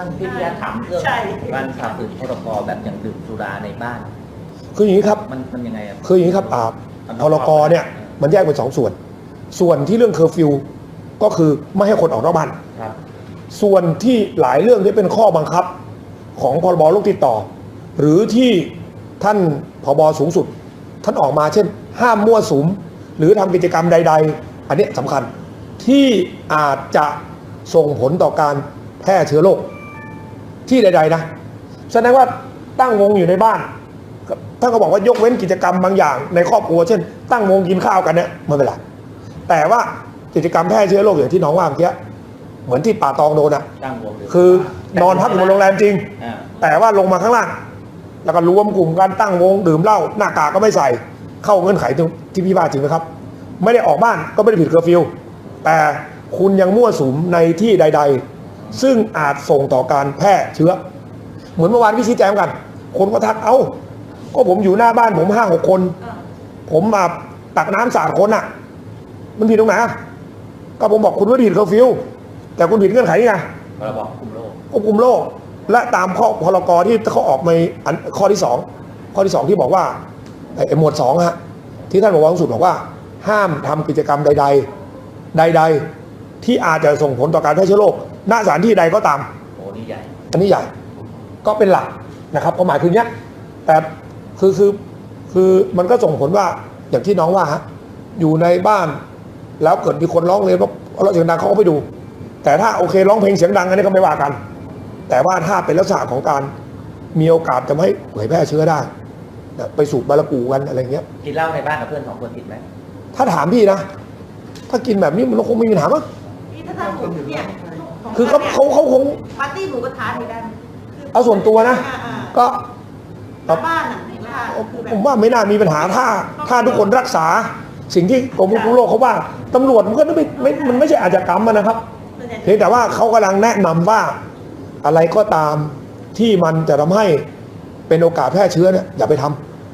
ท่านพิทยาถามเรื่องใช่ การฝ่าฝืนพรกแบบอย่างดื่มสุราในบ้าน คืออย่างนี้ครับ มันมันยังไงอะ คืออย่างนี้ครับอ่าพรกเนี่ยมันแยกเป็นสองส่วน ส่วนที่เรื่องเคอร์ฟิวก็คือไม่ให้คนออกนอกบ้าน ครับ ส่วนที่หลายเรื่องที่เป็นข้อบังคับของพรบโรคติดต่อ หรือที่ท่านพบสูงสุด ท่านออกมาเช่น ห้ามมั่วสุม หรือทำกิจกรรมใด ๆ อันนี้สำคัญที่อาจจะส่งผลต่อการแพร่เชื้อโรค ที่ใด ๆ นะแสดงว่าตั้งวงอยู่ในบ้านท่านก็บอกว่ายกเว้นกิจกรรมบางอย่างในครอบครัวเช่น ตั้งวงกินข้าวกันเนี่ยไม่เป็นไรแต่ว่ากิจกรรมแพร่เชื้อโรคอย่างที่น้องว่าเมื่อกี้เหมือนที่ป่าตองโดนอะตั้งวงดื่มคือนอนพักอยู่บนโรงแรมจริงอ่าแต่ว่าลงมาข้างล่าง แล้วก็รวมกลุ่มกันตั้งวงดื่มเหล้าหน้ากากก็ไม่ใส่ เข้าเงื่อนไขที่พี่ว่าจริงไหมครับ ไม่ได้ออกบ้านก็ไม่ได้ผิดเคอร์ฟิวแต่คุณยังมั่วสุมในที่ใด ๆ ซึ่งอาจส่งต่อการแพร่เชื้อ เหมือนเมื่อวานพี่ชี้แจงกัน คนก็ทักเอ้า ก็ผมอยู่หน้าบ้านผมห้าหกคนอ่าผมมาตักน้ำสาดคนอะ มันผิดตรงไหนอะก็ผมบอกคุณไม่ได้ผิดเคอร์ฟิว แต่คุณผิดเงื่อนไขนี่ไงพรบคุมโรคควบคุมโรคและตามข้อพรกที่เขาออกมาอันข้อที่สองข้อที่สองที่บอกว่าไอ้ไอ้หมวดสองฮะที่ท่านบอกว่าสูงสุดบอกว่า ห้ามทำกิจกรรมใด ๆ ใด ๆ ที่อาจจะส่งผลต่อการแพร่เชื้อโรคณสถานที่ใดก็ตามโอ้นี่ใหญ่ อันนี้ใหญ่ก็เป็นหลักนะครับความหมายคือเนี้ยแต่คือคือคือมันก็ส่งผลว่าอย่างที่น้องว่าฮะอยู่ในบ้านแล้วเกิดมีคนร้องเรียนว่าเราเสียงดังเขาก็ไปดู แต่ถ้าโอเคร้องเพลงเสียงดังอันนี้ก็ไม่ว่ากัน แต่ว่าถ้าเป็นลักษณะของการมีโอกาสจะไม่ให้เผยแพร่เชื้อได้นะไปสูบบารากูกันอะไรเงี้ยกินเหล้าในบ้านกับเพื่อนสองคนผิดไหมถ้าถามพี่นะ ถ้ากินแบบนี้มันคงไม่มีปัญหามั้ง นี่ถ้าทำหมูเนี่ยคือเขาเขาเขาคงปาร์ตี้หมูกระทะนี่ได้ไหมคืเอาส่วนตัวนะอ่าอ่าก็แต่บ้านอะในบ้านคือแบบผมว่าไม่น่ามีปัญหาถ้าถ้าทุกคนรักษา สิ่งที่กรมควบคุมโรคเขาว่าตำรวจมันก็ไม่ไม่มันไม่ใช่อาชญากรรมอะนะครับส่วนใหญ่เพียงแต่ว่าเขากำลังแนะนำว่าอะไรก็ตามที่มันจะทำให้เป็นโอกาสแพร่เชื้อเนี่ยอย่าไปทำ